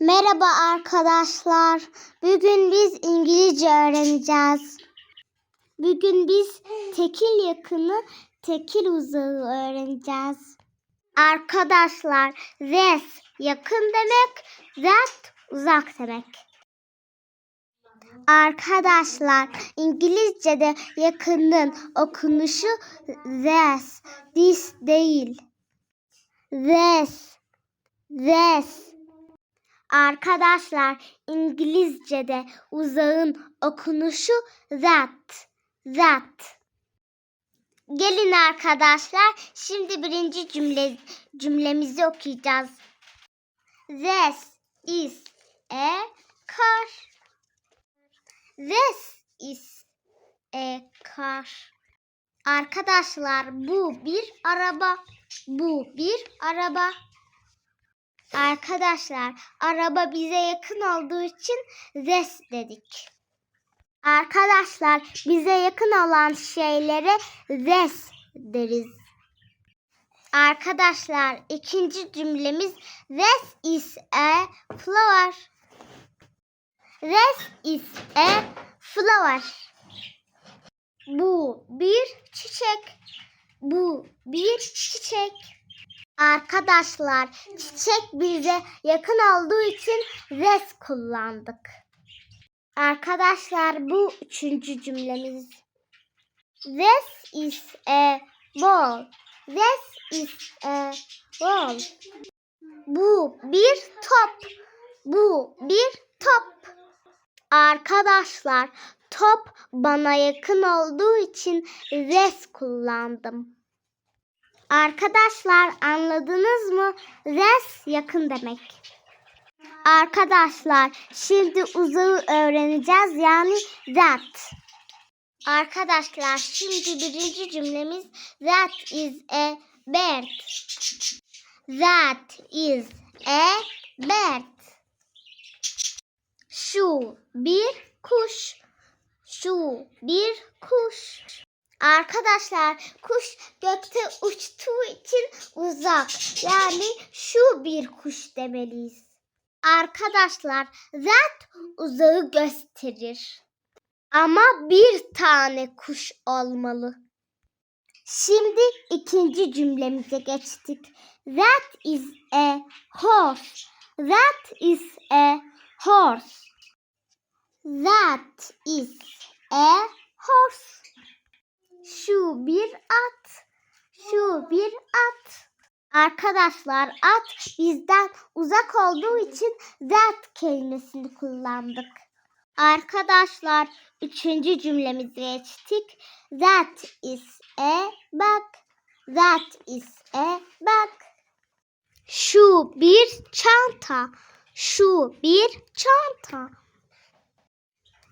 Merhaba arkadaşlar. Bugün biz İngilizce öğreneceğiz. Bugün biz tekil yakını, tekil uzağı öğreneceğiz. Arkadaşlar, this yakın demek, that uzak demek. Arkadaşlar, İngilizce'de yakının okunuşu this, this değil. This, this. Arkadaşlar İngilizce'de uzağın okunuşu that. That. Gelin arkadaşlar şimdi birinci cümle cümlemizi okuyacağız. This is a car. This is a car. Arkadaşlar bu bir araba. Bu bir araba. Arkadaşlar araba bize yakın olduğu için this dedik. Arkadaşlar bize yakın olan şeylere this deriz. Arkadaşlar ikinci cümlemiz this is a flower. This is a flower. Bu bir çiçek. Bu bir çiçek. Arkadaşlar çiçek bize yakın olduğu için this kullandık. Arkadaşlar bu üçüncü cümlemiz. This is a ball. This is a ball. Bu bir top. Bu bir top. Arkadaşlar top bana yakın olduğu için this kullandım. Arkadaşlar anladınız mı? This yakın demek. Arkadaşlar şimdi uzağı öğreneceğiz yani that. Arkadaşlar şimdi birinci cümlemiz that is a bird. That is a bird. Şu bir kuş. Şu bir kuş. Arkadaşlar kuş gökte uçtuğu için uzak. Yani şu bir kuş demeliyiz. Arkadaşlar that uzağı gösterir. Ama bir tane kuş olmalı. Şimdi ikinci cümlemize geçtik. That is a horse. That is a horse. That is a horse. Şu bir at. Şu bir at. Arkadaşlar at bizden uzak olduğu için that kelimesini kullandık. Arkadaşlar üçüncü cümlemize geçtik. That is a bag. That is a bag. Şu bir çanta. Şu bir çanta.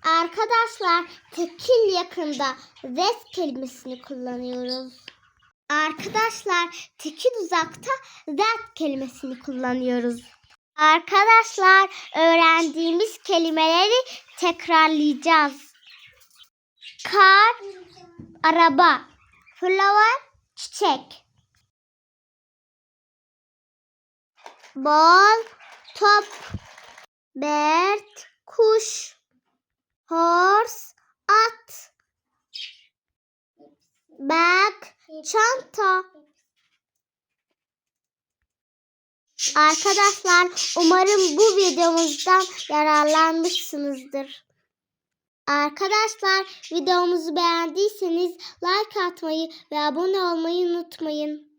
Arkadaşlar tekil yakında this kelimesini kullanıyoruz. Arkadaşlar tekil uzakta that kelimesini kullanıyoruz. Arkadaşlar öğrendiğimiz kelimeleri tekrarlayacağız. Kar, araba, flower, çiçek. Bal, top, bird, kuş, horse, at, bag, çanta. Arkadaşlar umarım bu videomuzdan yararlanmışsınızdır. Arkadaşlar videomuzu beğendiyseniz like atmayı ve abone olmayı unutmayın.